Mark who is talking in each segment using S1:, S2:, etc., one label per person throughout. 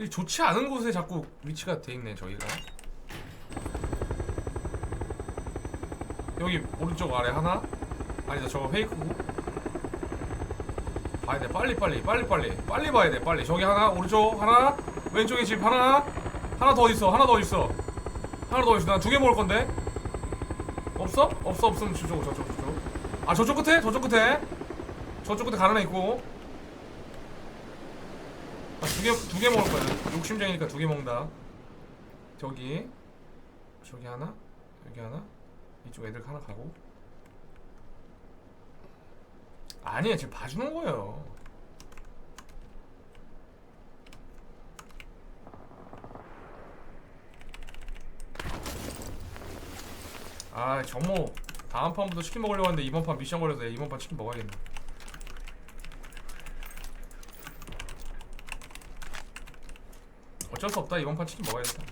S1: 이 좋지 않은 곳에 자꾸 위치가 돼 있네 저희가. 여기 오른쪽 아래 하나. 아니다 저거 페이크고. 봐야 돼 빨리 빨리 빨리 빨리. 빨리 봐야 돼 빨리. 저기 하나 오른쪽 하나 왼쪽에 집 하나. 하나 더 있어 하나 더 있어. 하나 더 있어. 난 두 개 먹을 건데. 없어? 없어 없으면 저쪽 저쪽 저쪽. 아 저쪽 끝에? 저쪽 끝에? 저쪽 끝에 가는 애 있고 아, 두개 두 개 먹을 거야. 욕심쟁이니까 두 개 먹는다. 저기. 저기 하나? 여기 하나? 이쪽 애들 하나 가고. 아니야 지금 봐주는 거예요. 아 정모 다음 판부터 치킨 먹으려고 하는데 이번 판 미션 걸려서 이번 판 치킨 먹어야겠네 어쩔 수 없다 이번 판 치킨 먹어야겠다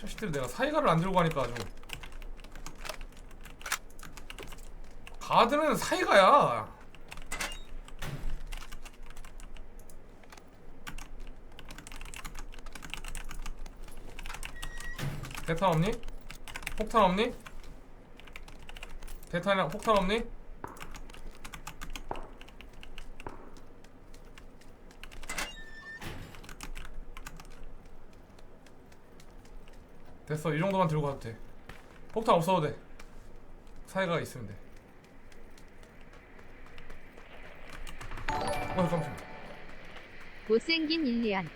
S1: 자식들 내가 사이가를 안 들고 가니까 아주 가드는 사이가야 대탄 없니? 폭탄 없니? 대탄이랑 폭탄 없니? 됐어. 이 정도만 들고 가도 돼. 폭탄 없어도 돼. 사이가 있으면 돼. 어, 깜짝이야
S2: 못생긴 일리안.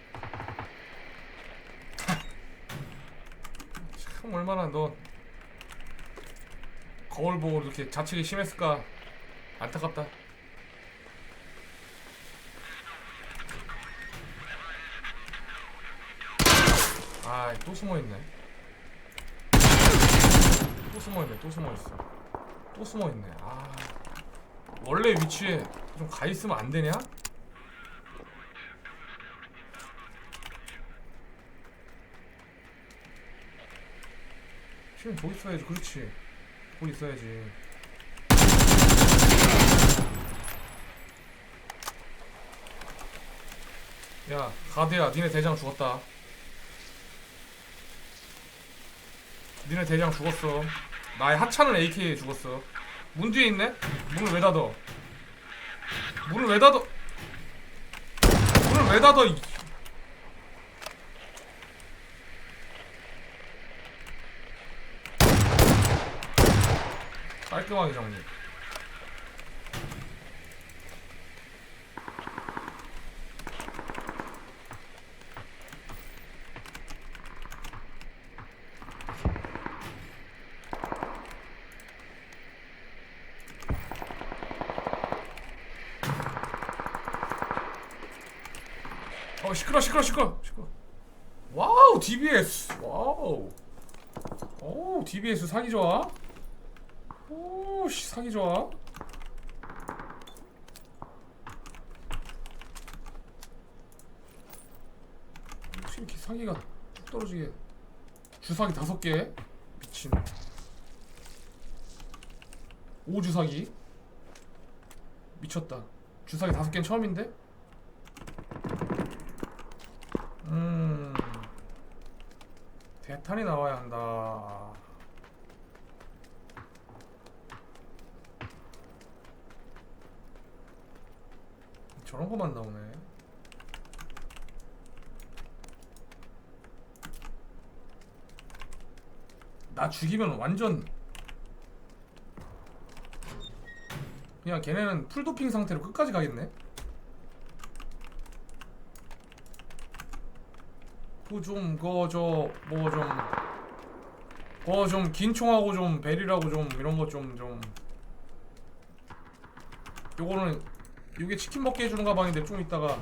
S1: 참 얼마나 너 거울 보고 이렇게 자책이 심했을까? 안타깝다. 아또 숨어있네. 또 숨어있네 또 숨어있어. 또 숨어있네. 아. 원래 위치에 좀 가있으면 안 되냐? 지금 거기 있어야지 그렇지. 거기 있어야지. 야 가드야 니네 대장 죽었다. 니네 대장 죽었어 나의 하찮은 AK에 죽었어. 문 뒤에 있네? 문을 왜 닫어? 문을 왜 닫어? 문을 왜 닫어 이- 깔끔하게 정리 어 시끄러 시끄러 시끄러. 와우 DBS 와우. 오 DBS 사기 좋아. 오씨 사기 좋아. 혹시 이렇게 사기가 뚝 떨어지게 주사기 다섯 개. 미친. 오주사기. 미쳤다. 주사기 다섯 개는 처음인데 음. 대탄이 나와야 한다. 저런 거만 나오네. 나 죽이면 완전 그냥 걔네는 풀도핑 상태로 끝까지 가겠네 그좀그저뭐좀그좀 긴 총하고 좀 베리라고 좀 이런 거좀 좀. 요거는 이게 치킨 먹게 해주는 가방인데 좀 이따가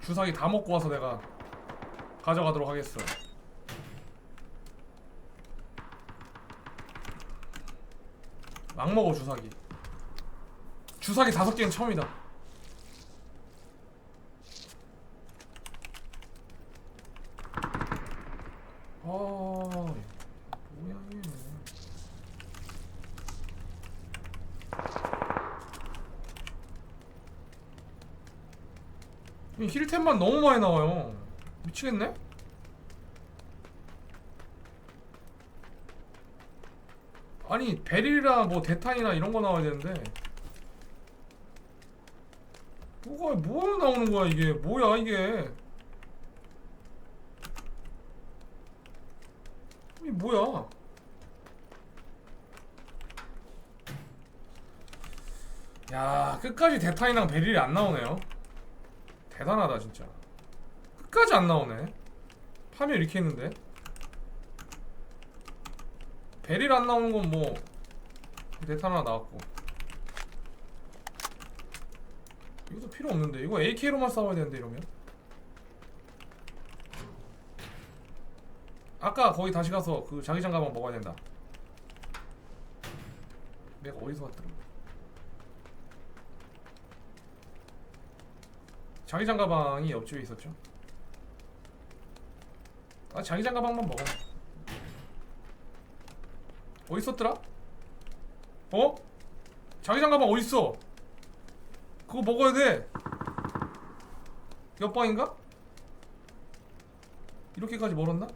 S1: 주사기 다 먹고 와서 내가 가져가도록 하겠어. 막 먹어 주사기. 주사기 다섯 개는 처음이다 아, 뭐야 얘는. 이 힐템만 너무 많이 나와요. 미치겠네? 아니 베릴이나 뭐 대탄이나 이런 거 나와야 되는데 뭐가 뭐가 나오는 거야 이게 뭐야 이게 이 뭐야? 야 끝까지 대탄이랑 베릴이 안 나오네요. 대단하다 진짜. 끝까지 안 나오네. 파멸 이렇게 했는데. 베릴 안 나오는 건뭐 하나 나왔고. 이것도 필요 없는데. 이거 AK로만 싸워야 되는데 이러면 아까 거기 다시 가서 그 자기장 가방 먹어야 된다 내가 어디서 왔더라 자기장 가방이 옆집에 있었죠 아 자기장 가방만 먹어 어디 있었더라? 어? 자기장 가방 어디 있어? 그거 먹어야 돼. 옆방인가? 이렇게까지 멀었나?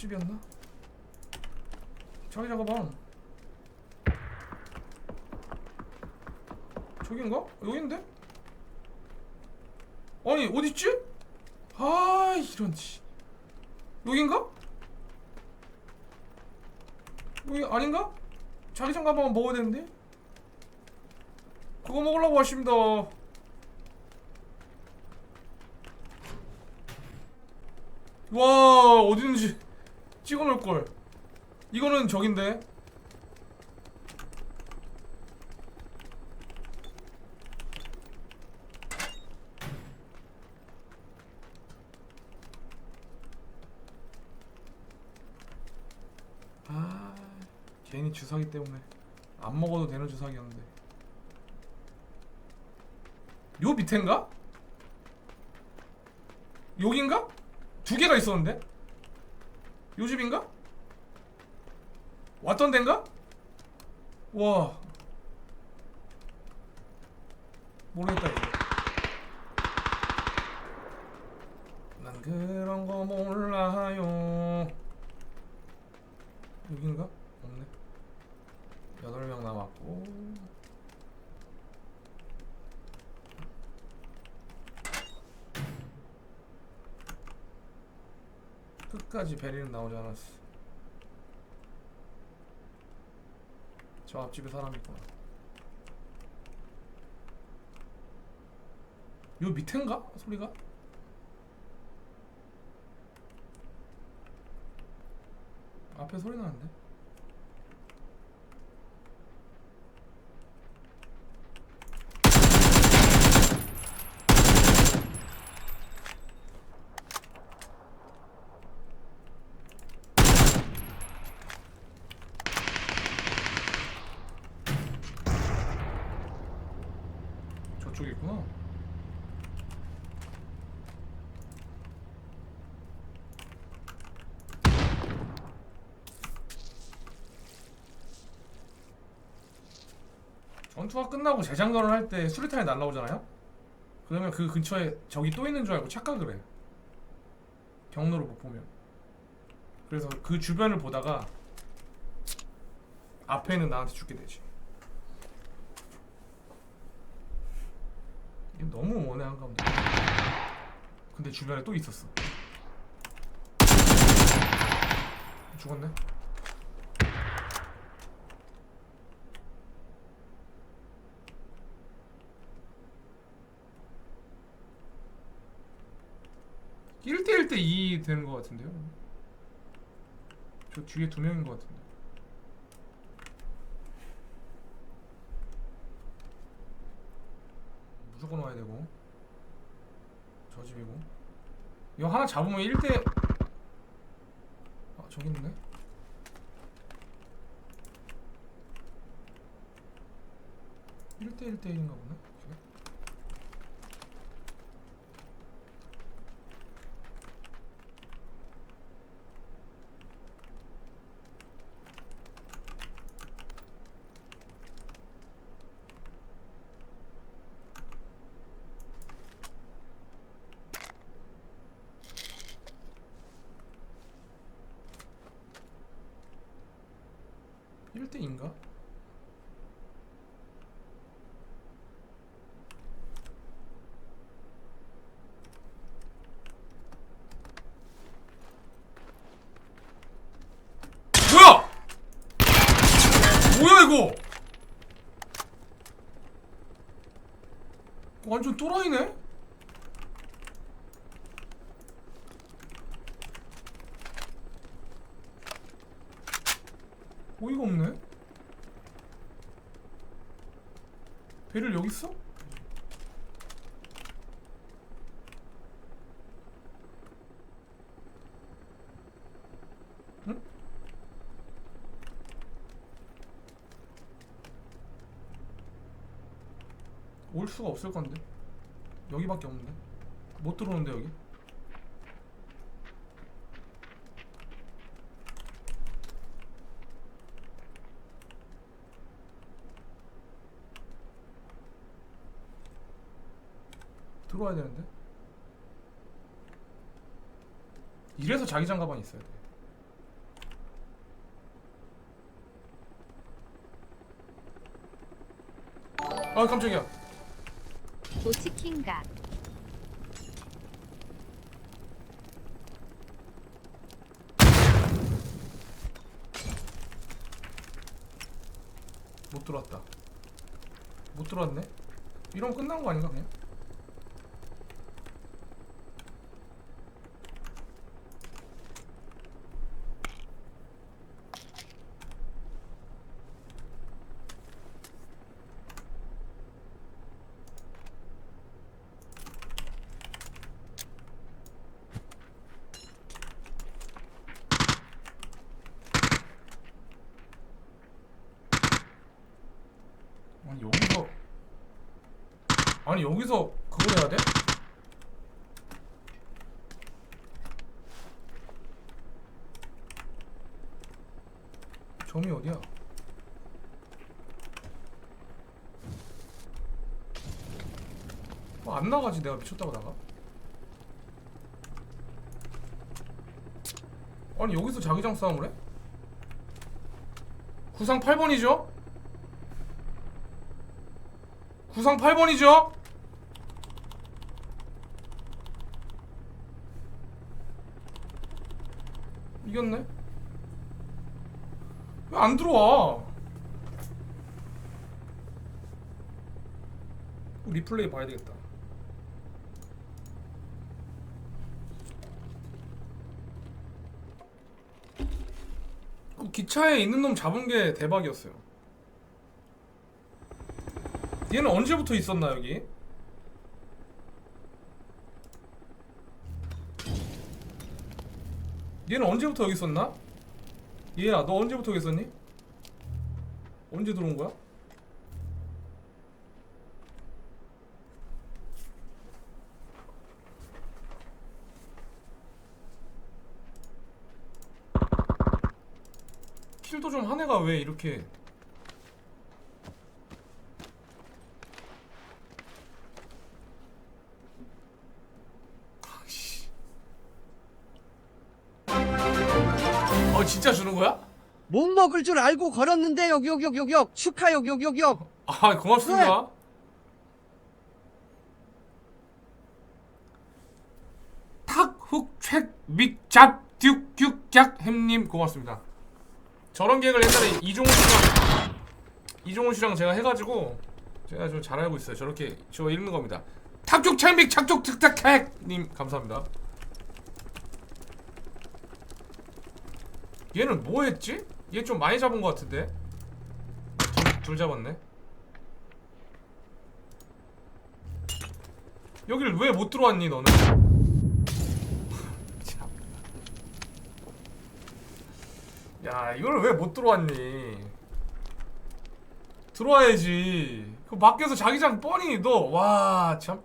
S1: 옆집이었나? 자기장 가방. 저긴가? 여긴데? 아니 어딨지? 아 이런 씨. 여긴가? 여기 아닌가? 자기 장 가방은 먹어야 되는데 그거 먹으려고 하십니다 와 어디든지 찍어 놓을 걸 이거는 저긴데 아 괜히 주사기 때문에 안 먹어도 되는 주사기였는데 요 밑엔가? 여긴가? 두 개가 있었는데? 요 집인가? 왔던 데인가? 와 모르겠다 이제 난 그런 거 몰라요 여긴가? 없네. 여덟 명 남았고. 끝까지 베리는 나오지 않았어. 저 앞집에 사람 있구나. 요 밑엔가? 소리가? 앞에 소리 나는데? 저쪽에 있구나. 전투가 끝나고 재장전을 할 때 수류탄이 날라오잖아요? 그러면 그 근처에 적이 또 있는 줄 알고 착각을 해. 경로를 못 보면. 그래서 그 주변을 보다가 앞에는 나한테 죽게 되지. 너무 원해 한가운데. 근데 주변에 또 있었어. 죽었네. 일대일 대2 되는 것 같은데요. 저 뒤에 두 명인 것 같은데. 무조건 와야 되고. 저 집이고. 이거 하나 잡으면 1대 아, 저기 있네. 일대일대일인가 보네. 그게? 1대인가? 뭐야? 뭐야 이거? 완전 또라이네? 어이가 없네. 배를 여기 있어? 응? 올 수가 없을 건데. 여기밖에 없는데. 못 들어오는데 여기. 들어와야 되는데. 이래서 자기장 가방이 있어야 돼. 아 깜짝이야.
S2: 도치킨가
S1: 못 들어왔다. 못 들어왔네. 이러면 끝난 거 아닌가 그냥? 아니 여기서 그걸 해야 돼? 점이 어디야? 어, 안 나가지 내가 미쳤다고 나가? 아니 여기서 자기장 싸움을 해? 구상 8번이죠? 구상 8번이죠? 이겼네? 왜 안 들어와? 리플레이 봐야 되겠다. 그 기차에 있는 놈 잡은 게 대박이었어요. 얘는 언제부터 있었나 여기? 얘는 언제부터 여기 있었나? 얘야 너 언제부터 있었니? 언제 들어온 거야? 킬도 좀 한 애가 왜 이렇게 진짜 주는 거야?
S3: 못 먹을 줄 알고 걸었는데 역역역역역 축하 역역역역
S1: 아 고맙습니다. 탁훅책 밑잡 듀듀짝 햄님 고맙습니다. 저런 계획을 옛날에 이종훈 씨랑 이종훈 씨랑 제가 해가지고 제가 좀 잘 알고 있어요. 저렇게 저 읽는 겁니다. 탁죽 책믹 착죽 특탁 핵님 감사합니다. 얘는 뭐 했지? 얘 좀 많이 잡은 것 같은데? 둘, 둘 잡았네. 여기를 왜못 들어왔니 너는? 참. 야 이걸 왜 못 들어왔니? 들어와야지. 그 밖에서 자기장 뻔히 너와 참.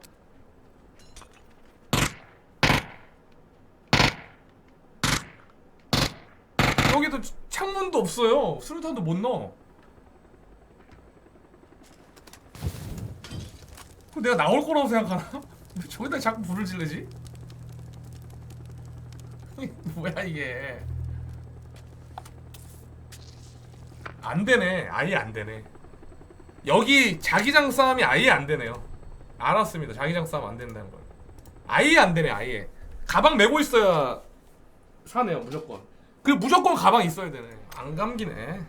S1: 여기도 창문도 없어요. 수류탄도 못 넣어. 그럼 내가 나올 거라고 생각하나? 왜 저기다 자꾸 불을 지르지? 뭐야 이게? 안 되네. 아예 안 되네. 여기 자기장 싸움이 아예 안 되네요. 알았습니다. 자기장 싸움 안 된다는 걸. 아예 안 되네. 아예. 가방 메고 있어야 사네요. 무조건. 그 무조건 가방 있어야 되네. 안 감기네.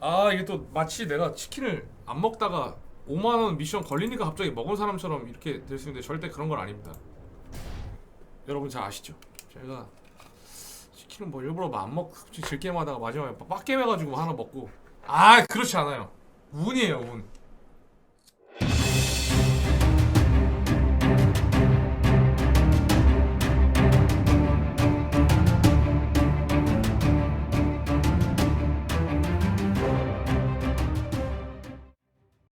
S1: 아 이게 또 마치 내가 치킨을 안 먹다가 5만 원 미션 걸리니까 갑자기 먹은 사람처럼 이렇게 될 수 있는데 절대 그런 건 아닙니다. 여러분 잘 아시죠? 제가 치킨은 뭐 일부러 안 먹고 질게임 하다가 마지막에 빡게임 해가지고 하나 먹고 아 그렇지 않아요 운이에요 운